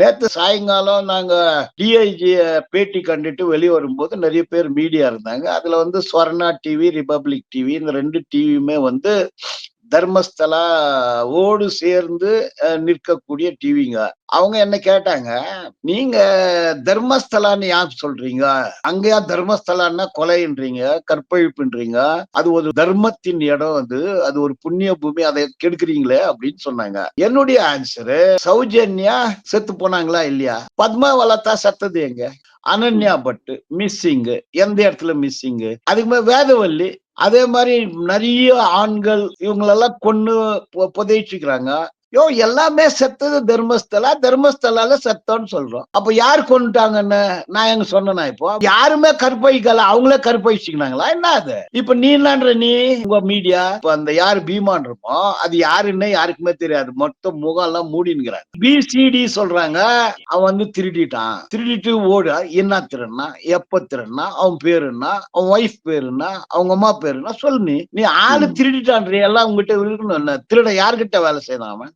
நேத்து சாயங்காலம் நாங்க டிஐஜி பேட்டி கண்டுட்டு வெளியே வரும்போது நிறைய பேர் மீடியா இருந்தாங்க. அதுல வந்து ஸ்வர்ணா டிவி ரிபப்ளிக் டிவி இந்த ரெண்டு டிவியுமே வந்து தர்மஸ்தலா ஓடு சேர்ந்து அஹ், நிற்கக்கூடிய டிவிங்க. அவங்க என்ன கேட்டாங்க நீங்க தர்மஸ்தலான்னு யார் சொல்றீங்க? அங்கயா தர்மஸ்தலான்னா கொலைன்றீங்க கற்பழிப்புன்றீங்க. அது ஒரு தர்மத்தின் இடம் அது. அது ஒரு புண்ணிய பூமி. அதை கெடுக்குறீங்களே அப்படின்னு சொன்னாங்க. என்னுடைய ஆன்சரு சௌஜன்யா செத்து போனாங்களா இல்லையா? பத்மாவலதா செத்தது எங்க? அனன்யா பட்டு மிஸ்ஸிங் எந்த இடத்துல மிஸ்ஸிங் அதுக்கு மேல வேதவல்லி அதே மாதிரி நிறைய ஆண்கள் இவங்களெல்லாம் கொன்னு பொ- புதைச்சிக்கிறாங்க. யோ எல்லாமே செத்தது தர்மஸ்தலா தர்மஸ்தலால செத்தோன்னு சொல்றோம். அப்ப யார் கொண்டுட்டாங்கன்னு நான் எங்க சொன்னேனா இப்போ? யாருமே கற்பழிக்கல அவங்களே கற்பழிச்சுக்கினாங்களா? என்ன அது? இப்ப நீ என்னன்ற நீ உங்க மீடியா இப்ப அந்த யாரு பீமான்றமோ அது யாருன்னு யாருக்குமே தெரியாது. மொத்த முகம் எல்லாம் மூடினுங்கிறாங்க பிசிடி சொல்றாங்க அவன் வந்து திருடிட்டான். திருடிட்டு ஓடு என்ன திருடினா எப்ப திருடினா அவன் பேரு என்ன அவன் ஒய்ஃப் பேரு என்ன அவங்க அம்மா பேரு என்ன சொல்லு நீ. ஆளு திருடிட்டான்றி எல்லாம் உங்ககிட்ட இருக்கணும். என்ன திருட யார்கிட்ட வேலை செய்யலாம் அவன்?